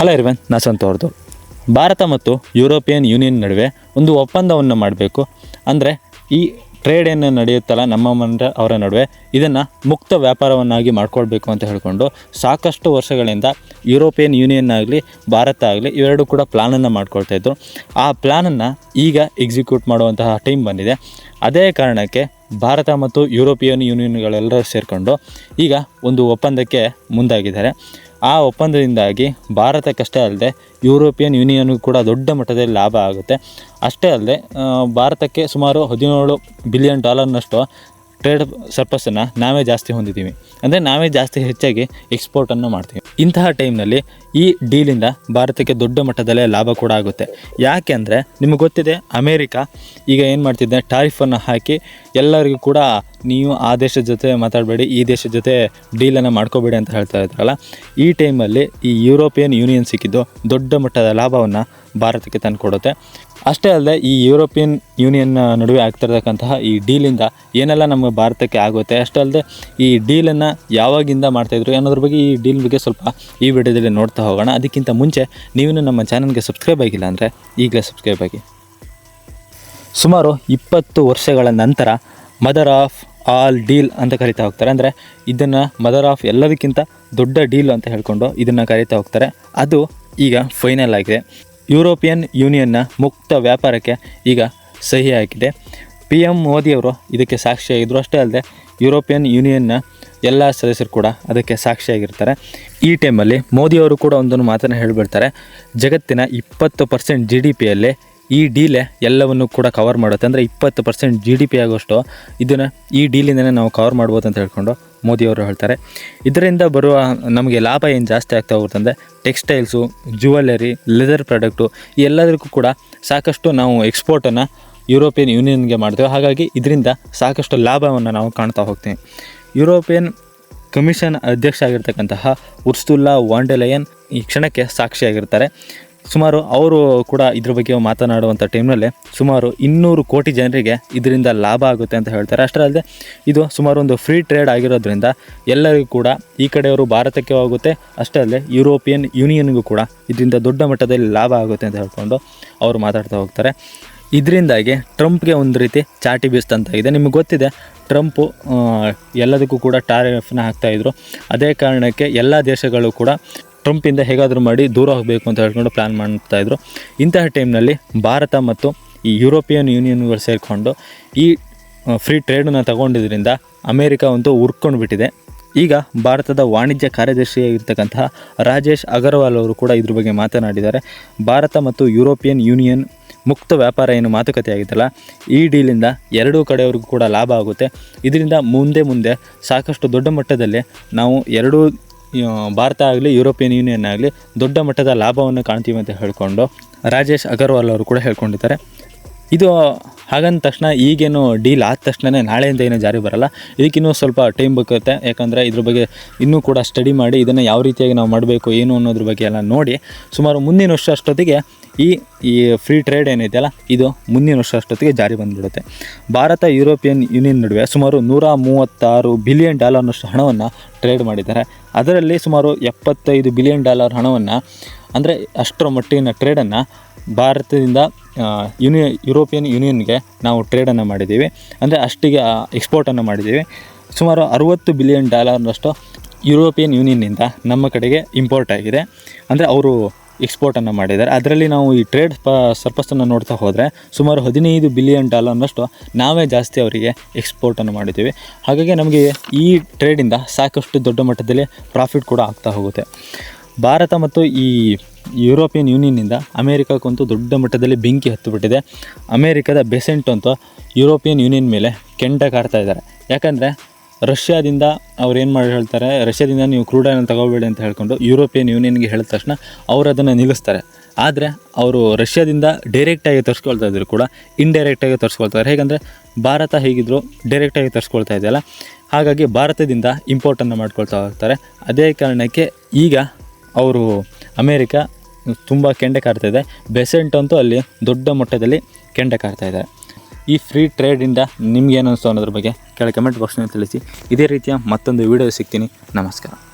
Hello ಇರ್ವನ್ ನಾ ಸಂತೋರ್ದು ಭಾರತ ಮತ್ತು European union ನಡುವೆ ಒಂದು ಒಪ್ಪಂದವನ್ನು ಮಾಡಬೇಕು. ಅಂದರೆ ಈ ಟ್ರೇಡ್ ಏನು ನಡೆಯುತ್ತಲ್ಲ ನಮ್ಮ ಮಂಡ ಅವರ ನಡುವೆ, ಇದನ್ನು ಮುಕ್ತ ವ್ಯಾಪಾರವನ್ನಾಗಿ ಮಾಡಿಕೊಳ್ಬೇಕು ಅಂತ ಹೇಳಿಕೊಂಡು ಸಾಕಷ್ಟು ವರ್ಷಗಳಿಂದ ಯುರೋಪಿಯನ್ ಯೂನಿಯನ್ ಆಗಲಿ, ಭಾರತ ಆಗಲಿ ಇವೆರಡೂ ಕೂಡ ಪ್ಲಾನನ್ನು ಮಾಡ್ಕೊಳ್ತಾ ಇದ್ದರು ಆ ಪ್ಲ್ಯಾನನ್ನು ಈಗ ಎಕ್ಸಿಕ್ಯೂಟ್ ಮಾಡುವಂತಹ ಟೈಮ್ ಬಂದಿದೆ. ಅದೇ ಕಾರಣಕ್ಕೆ ಭಾರತ ಮತ್ತು ಯುರೋಪಿಯನ್ ಯೂನಿಯನ್ಗಳೆಲ್ಲರೂ ಸೇರಿಕೊಂಡು ಈಗ ಒಂದು ಒಪ್ಪಂದಕ್ಕೆ ಮುಂದಾಗಿದ್ದಾರೆ. ಆ ಒಪ್ಪಂದದಿಂದಾಗಿ ಭಾರತಕ್ಕಷ್ಟೇ ಅಲ್ಲದೆ ಯುರೋಪಿಯನ್ ಯೂನಿಯನ್ಗೂ ಕೂಡ ದೊಡ್ಡ ಮಟ್ಟದಲ್ಲಿ ಲಾಭ ಆಗುತ್ತೆ. ಅಷ್ಟೇ ಅಲ್ಲದೆ ಭಾರತಕ್ಕೆ ಸುಮಾರು ಹದಿನೇಳು ಬಿಲಿಯನ್ ಡಾಲರ್ನಷ್ಟು ಟ್ರೇಡ್ ಸರ್ಪಸನ್ನು ನಾವೇ ಜಾಸ್ತಿ ಹೊಂದಿದ್ದೀವಿ. ಅಂದರೆ ನಾವೇ ಜಾಸ್ತಿ ಹೆಚ್ಚಾಗಿ ಎಕ್ಸ್ಪೋರ್ಟನ್ನು ಮಾಡ್ತೀವಿ. ಇಂತಹ ಟೈಮ್ನಲ್ಲಿ ಈ ಡೀಲಿಂದ ಭಾರತಕ್ಕೆ ದೊಡ್ಡ ಮಟ್ಟದಲ್ಲೇ ಲಾಭ ಕೂಡ ಆಗುತ್ತೆ. ಯಾಕೆ ಅಂದರೆ, ನಿಮಗೆ ಗೊತ್ತಿದೆ, ಅಮೇರಿಕಾ ಈಗ ಏನು ಮಾಡ್ತಿದ್ದೆ ಟಾರಿಫನ್ನು ಹಾಕಿ ಎಲ್ಲರಿಗೂ ಕೂಡ ನೀವು ಆ ದೇಶದ ಜೊತೆ ಮಾತಾಡಬೇಡಿ, ಈ ದೇಶದ ಜೊತೆ ಡೀಲನ್ನು ಮಾಡ್ಕೋಬೇಡಿ ಅಂತ ಹೇಳ್ತಾ ಇದ್ರಲ್ಲ, ಈ ಟೈಮಲ್ಲಿ ಈ ಯುರೋಪಿಯನ್ ಯೂನಿಯನ್ ಸಿಕ್ಕಿದ್ದು ದೊಡ್ಡ ಮಟ್ಟದ ಲಾಭವನ್ನು ಭಾರತಕ್ಕೆ ತಂದುಕೊಡುತ್ತೆ. ಅಷ್ಟೇ ಅಲ್ಲದೆ ಈ ಯುರೋಪಿಯನ್ ಯೂನಿಯನ್ ನಡುವೆ ಆಗ್ತಿರ್ತಕ್ಕಂತಹ ಈ ಡೀಲಿಂದ ಏನೆಲ್ಲ ನಮ್ಮ ಭಾರತಕ್ಕೆ ಆಗುತ್ತೆ, ಅಷ್ಟೇ ಅಲ್ಲದೆ ಈ ಡೀಲನ್ನು ಯಾವಾಗಿಂದ ಮಾಡ್ತಾಯಿದ್ರು ಅನ್ನೋದ್ರ ಬಗ್ಗೆ ಈ ಡೀಲ್ ಬಗ್ಗೆ ಸ್ವಲ್ಪ ಈ ವಿಡಿಯೋದಲ್ಲಿ ನೋಡ್ತಾ ಹೋಗೋಣ. ಅದಕ್ಕಿಂತ ಮುಂಚೆ ನೀವು ನಮ್ಮ ಚಾನಲ್ಗೆ ಸಬ್ಸ್ಕ್ರೈಬ್ ಆಗಿಲ್ಲ ಅಂದರೆ ಈಗಲೇ ಸಬ್ಸ್ಕ್ರೈಬ್ ಆಗಿ. ಸುಮಾರು ಇಪ್ಪತ್ತು ವರ್ಷಗಳ ನಂತರ ಮದರ್ ಆಫ್ ಆಲ್ ಡೀಲ್ ಅಂತ ಕರಿತಾ ಹೋಗ್ತಾರೆ. ಅಂದರೆ ಇದನ್ನು ಮದರ್ ಆಫ್ ಎಲ್ಲದಕ್ಕಿಂತ ದೊಡ್ಡ ಡೀಲ್ ಅಂತ ಹೇಳ್ಕೊಂಡು ಇದನ್ನು ಕರಿತಾ ಹೋಗ್ತಾರೆ. ಅದು ಈಗ ಫೈನಲ್ ಆಗಿದೆ. ಯುರೋಪಿಯನ್ ಯೂನಿಯನ್ನ ಮುಕ್ತ ವ್ಯಾಪಾರಕ್ಕೆ ಈಗ ಸಹಿ ಹಾಕಿದೆ. ಪಿ ಎಂ ಮೋದಿಯವರು ಇದಕ್ಕೆ ಸಾಕ್ಷಿಯಾಗಿದ್ದರು ಅಷ್ಟೇ ಅಲ್ಲದೆ ಯುರೋಪಿಯನ್ ಯೂನಿಯನ್ನ ಎಲ್ಲ ಸದಸ್ಯರು ಕೂಡ ಅದಕ್ಕೆ ಸಾಕ್ಷಿಯಾಗಿರ್ತಾರೆ ಈ ಟೈಮಲ್ಲಿ ಮೋದಿಯವರು ಕೂಡ ಒಂದೊಂದು ಮಾತನ್ನು ಹೇಳಿಬಿಡ್ತಾರೆ. ಜಗತ್ತಿನ ಇಪ್ಪತ್ತು ಪರ್ಸೆಂಟ್ ಜಿ ಡಿ ಪಿಯಲ್ಲಿ ಈ ಡೀಲೆ ಎಲ್ಲವನ್ನು ಕೂಡ ಕವರ್ ಮಾಡುತ್ತೆ. ಅಂದರೆ ಇಪ್ಪತ್ತು ಪರ್ಸೆಂಟ್ ಜಿ ಡಿ ಪಿ ಆಗೋಷ್ಟು ಇದನ್ನು ಈ ಡೀಲಿಂದನೇ ನಾವು ಕವರ್ ಮಾಡ್ಬೋದು ಅಂತ ಹೇಳ್ಕೊಂಡು ಮೋದಿಯವರು ಹೇಳ್ತಾರೆ. ಇದರಿಂದ ಬರುವ ನಮಗೆ ಲಾಭ ಏನು ಜಾಸ್ತಿ ಆಗ್ತಾ ಹೋಗುತ್ತಂದರೆ ಟೆಕ್ಸ್ಟೈಲ್ಸು ಜುವೆಲ್ಲರಿ ಲೆದರ್ ಪ್ರಾಡಕ್ಟು ಎಲ್ಲದಕ್ಕೂ ಕೂಡ ಸಾಕಷ್ಟು ನಾವು ಎಕ್ಸ್ಪೋರ್ಟನ್ನು ಯುರೋಪಿಯನ್ ಯೂನಿಯನ್ಗೆ ಮಾಡ್ತೇವೆ. ಹಾಗಾಗಿ ಇದರಿಂದ ಸಾಕಷ್ಟು ಲಾಭವನ್ನು ನಾವು ಕಾಣ್ತಾ ಹೋಗ್ತೀವಿ. ಯುರೋಪಿಯನ್ ಕಮಿಷನ್ ಅಧ್ಯಕ್ಷ ಆಗಿರ್ತಕ್ಕಂತಹ ಉರ್ಸುಲ್ಲಾ ವಾಂಡೆಲಯನ್ ಈ ಕ್ಷಣಕ್ಕೆ ಸಾಕ್ಷಿಯಾಗಿರ್ತಾರೆ. ಸುಮಾರು ಅವರು ಕೂಡ ಇದ್ರ ಬಗ್ಗೆ ಮಾತನಾಡುವಂಥ ಟೈಮ್ನಲ್ಲಿ ಸುಮಾರು ಇನ್ನೂರು ಕೋಟಿ ಜನರಿಗೆ ಇದರಿಂದ ಲಾಭ ಆಗುತ್ತೆ ಅಂತ ಹೇಳ್ತಾರೆ. ಅಷ್ಟೇ ಅಲ್ಲದೆ ಇದು ಸುಮಾರು ಒಂದು ಫ್ರೀ ಟ್ರೇಡ್ ಆಗಿರೋದ್ರಿಂದ ಎಲ್ಲರಿಗೂ ಕೂಡ ಈ ಕಡೆಯವರು ಭಾರತಕ್ಕೆ ಹೋಗುತ್ತೆ. ಅಷ್ಟೇ ಅಲ್ಲದೆ ಯುರೋಪಿಯನ್ ಯೂನಿಯನ್ಗೂ ಕೂಡ ಇದರಿಂದ ದೊಡ್ಡ ಮಟ್ಟದಲ್ಲಿ ಲಾಭ ಆಗುತ್ತೆ ಅಂತ ಹೇಳ್ಕೊಂಡು ಅವರು ಮಾತಾಡ್ತಾ ಹೋಗ್ತಾರೆ. ಇದರಿಂದಾಗಿ ಟ್ರಂಪ್ಗೆ ಒಂದು ರೀತಿ ಚಾಟಿ ಬೀಸ್ತಂತಾಗಿದೆ ನಿಮಗೆ ಗೊತ್ತಿದೆ, ಟ್ರಂಪು ಎಲ್ಲದಕ್ಕೂ ಕೂಡ ಟಾರಿಫ್ನ ಹಾಕ್ತಾಯಿದ್ರು ಅದೇ ಕಾರಣಕ್ಕೆ ಎಲ್ಲ ದೇಶಗಳು ಕೂಡ ಟ್ರಂಪಿಂದ ಹೇಗಾದರೂ ಮಾಡಿ ದೂರ ಹೋಗಬೇಕು ಅಂತ ಹೇಳ್ಕೊಂಡು ಪ್ಲ್ಯಾನ್ ಮಾಡ್ತಾಯಿದ್ರು ಇಂತಹ ಟೈಮ್ನಲ್ಲಿ ಭಾರತ ಮತ್ತು ಈ ಯುರೋಪಿಯನ್ ಯೂನಿಯನ್ಗಳು ಸೇರಿಕೊಂಡು ಈ ಫ್ರೀ ಟ್ರೇಡನ್ನ ತಗೊಂಡಿದ್ದರಿಂದ ಅಮೇರಿಕ ಒಂದು ಉರ್ಕೊಂಡು ಬಿಟ್ಟಿದೆ ಈಗ ಭಾರತದ ವಾಣಿಜ್ಯ ಕಾರ್ಯದರ್ಶಿಯಾಗಿರ್ತಕ್ಕಂತಹ ರಾಜೇಶ್ ಅಗರ್ವಾಲ್ ಅವರು ಕೂಡ ಇದ್ರ ಬಗ್ಗೆ ಮಾತನಾಡಿದ್ದಾರೆ. ಭಾರತ ಮತ್ತು ಯುರೋಪಿಯನ್ ಯೂನಿಯನ್ ಮುಕ್ತ ವ್ಯಾಪಾರ ಏನು ಮಾತುಕತೆ ಆಗಿದ್ದಲ್ಲ ಈ ಡೀಲಿಂದ ಎರಡೂ ಕಡೆಯವ್ರಿಗೂ ಕೂಡ ಲಾಭ ಆಗುತ್ತೆ. ಇದರಿಂದ ಮುಂದೆ ಮುಂದೆ ಸಾಕಷ್ಟು ದೊಡ್ಡ ಮಟ್ಟದಲ್ಲಿ ನಾವು ಎರಡೂ ಭಾರತ ಆಗಲಿ ಯುರೋಪಿಯನ್ ಯೂನಿಯನ್ ಆಗಲಿ ದೊಡ್ಡ ಮಟ್ಟದ ಲಾಭವನ್ನು ಕಾಣ್ತೀವಿ ಅಂತ ಹೇಳಿಕೊಂಡು ರಾಜೇಶ್ ಅಗರ್ವಾಲ್ ಅವರು ಕೂಡ ಹೇಳ್ಕೊಂಡಿದ್ದಾರೆ. ಇದು ಹಾಗಂದ ತಕ್ಷಣ ಈಗೇನು ಡೀಲ್ ಆದ ತಕ್ಷಣವೇ ನಾಳೆಯಿಂದ ಏನು ಜಾರಿ ಬರಲ್ಲ. ಇದಕ್ಕಿನ್ನೂ ಸ್ವಲ್ಪ ಟೈಮ್ ಬೇಕಾಗುತ್ತೆ ಯಾಕಂದರೆ ಇದ್ರ ಬಗ್ಗೆ ಇನ್ನೂ ಕೂಡ ಸ್ಟಡಿ ಮಾಡಿ ಇದನ್ನು ಯಾವ ರೀತಿಯಾಗಿ ನಾವು ಮಾಡಬೇಕು, ಏನು ಅನ್ನೋದ್ರ ಬಗ್ಗೆ ಎಲ್ಲ ನೋಡಿ. ಸುಮಾರು ಮುಂದಿನ ವರ್ಷ ಅಷ್ಟೊತ್ತಿಗೆ ಈ ಈ ಫ್ರೀ ಟ್ರೇಡ್ ಏನಿದೆಯಲ್ಲ ಇದು ಮುಂದಿನ ವರ್ಷ ಅಷ್ಟೊತ್ತಿಗೆ ಜಾರಿ ಬಂದ್ಬಿಡುತ್ತೆ. ಭಾರತ ಯುರೋಪಿಯನ್ ಯೂನಿಯನ್ ನಡುವೆ ಸುಮಾರು ನೂರ ಮೂವತ್ತಾರು ಬಿಲಿಯನ್ ಡಾಲರ್ನಷ್ಟು ಹಣವನ್ನು ಟ್ರೇಡ್ ಮಾಡಿದ್ದಾರೆ. ಅದರಲ್ಲಿ ಸುಮಾರು ಎಪ್ಪತ್ತೈದು ಬಿಲಿಯನ್ ಡಾಲರ್ ಹಣವನ್ನು, ಅಂದರೆ ಅಷ್ಟರ ಮಟ್ಟಿನ ಟ್ರೇಡನ್ನು ಭಾರತದಿಂದ ಆ, ಯೂನಿಯ ಯುರೋಪಿಯನ್ ಯೂನಿಯನ್ಗೆ ನಾವು ಟ್ರೇಡನ್ನು ಮಾಡಿದ್ದೀವಿ. ಅಂದರೆ ಅಷ್ಟಿಗೆ ಎಕ್ಸ್ಪೋರ್ಟನ್ನು ಮಾಡಿದ್ದೀವಿ. ಸುಮಾರು ಅರುವತ್ತು ಬಿಲಿಯನ್ ಡಾಲರ್ನಷ್ಟು ಯುರೋಪಿಯನ್ ಯೂನಿಯನ್ನಿಂದ ನಮ್ಮ ಕಡೆಗೆ ಇಂಪೋರ್ಟ್ ಆಗಿದೆ. ಅಂದರೆ ಅವರು ಎಕ್ಸ್ಪೋರ್ಟನ್ನು ಮಾಡಿದ್ದಾರೆ. ಅದರಲ್ಲಿ ನಾವು ಈ ಟ್ರೇಡ್ ಪ ಸರ್ಪಸ್ಸನ್ನು ನೋಡ್ತಾ ಹೋದರೆ ಸುಮಾರು ಹದಿನೈದು ಬಿಲಿಯನ್ ಡಾಲರ್ನಷ್ಟು ನಾವೇ ಜಾಸ್ತಿ ಅವರಿಗೆ ಎಕ್ಸ್ಪೋರ್ಟನ್ನು ಮಾಡಿದ್ದೀವಿ. ಹಾಗಾಗಿ ನಮಗೆ ಈ ಟ್ರೇಡಿಂದ ಸಾಕಷ್ಟು ದೊಡ್ಡ ಮಟ್ಟದಲ್ಲಿ ಪ್ರಾಫಿಟ್ ಕೂಡ ಆಗ್ತಾ ಹೋಗುತ್ತೆ. ಭಾರತ ಮತ್ತು ಈ ಯುರೋಪಿಯನ್ ಯೂನಿಯನ್ನಿಂದ ಅಮೇರಿಕಕ್ಕಂತೂ ದೊಡ್ಡ ಮಟ್ಟದಲ್ಲಿ ಬೆಂಕಿ ಹತ್ತುಬಿಟ್ಟಿದೆ. ಅಮೇರಿಕದ ಬೆಸೆಂಟ್ ಅಂತೂ ಯುರೋಪಿಯನ್ ಯೂನಿಯನ್ ಮೇಲೆ ಕೆಂಡ ಕಾಡ್ತಾ ಇದ್ದಾರೆ. ಯಾಕಂದರೆ ರಷ್ಯಾದಿಂದ ಅವ್ರು ಏನು ಮಾಡಿ, ಹೇಳ್ತಾರೆ, ರಷ್ಯಾದಿಂದ ನೀವು ಕ್ರೂಡ್ ಆಯಿಲ್ ತಗೋಬೇಡಿ ಅಂತ ಹೇಳ್ಕೊಂಡು ಯುರೋಪಿಯನ್ ಯೂನಿಯನ್ಗೆ ಹೇಳಿದ ತಕ್ಷಣ ಅವರು ಅದನ್ನು ನಿಲ್ಲಿಸ್ತಾರೆ. ಆದರೆ ಅವರು ರಷ್ಯಾದಿಂದ ಡೈರೆಕ್ಟಾಗಿ ತರಿಸ್ಕೊಳ್ತಾ ಇದ್ರು ಕೂಡ ಇಂಡೈರೆಕ್ಟಾಗಿ ತರಿಸ್ಕೊಳ್ತಾರೆ ಹೇಗೆಂದರೆ ಭಾರತ ಹೇಗಿದ್ರು ಡೈರೆಕ್ಟಾಗಿ ತರಿಸ್ಕೊಳ್ತಾ ಇದೆಯಲ್ಲ? ಹಾಗಾಗಿ ಭಾರತದಿಂದ ಇಂಪೋರ್ಟನ್ನು ಮಾಡ್ಕೊಳ್ತಾ ಹೋಗ್ತಾರೆ. ಅದೇ ಕಾರಣಕ್ಕೆ ಈಗ ಅವರು ಅಮೇರಿಕ ತುಂಬ ಕೆಂಡೆ ಕಾರ್ತಾಯಿದೆ ಬೆಸೆಂಟ್ ಅಂತೂ ಅಲ್ಲಿ ದೊಡ್ಡ ಮಟ್ಟದಲ್ಲಿ ಕೆಂಡೆ ಕಾರ್ತಾ ಇದ್ದಾರೆ ಈ ಫ್ರೀ ಟ್ರೇಡಿಂದ ನಿಮ್ಗೆ ಏನು ಅನಿಸ್ತು ಅನ್ನೋದ್ರ ಬಗ್ಗೆ ಕೆಳ ಕಮೆಂಟ್ ಬಾಕ್ಸ್ನಲ್ಲಿ ತಿಳಿಸಿ. ಇದೇ ರೀತಿಯ ಮತ್ತೊಂದು ವಿಡಿಯೋ ಸಿಗ್ತೀನಿ. ನಮಸ್ಕಾರ.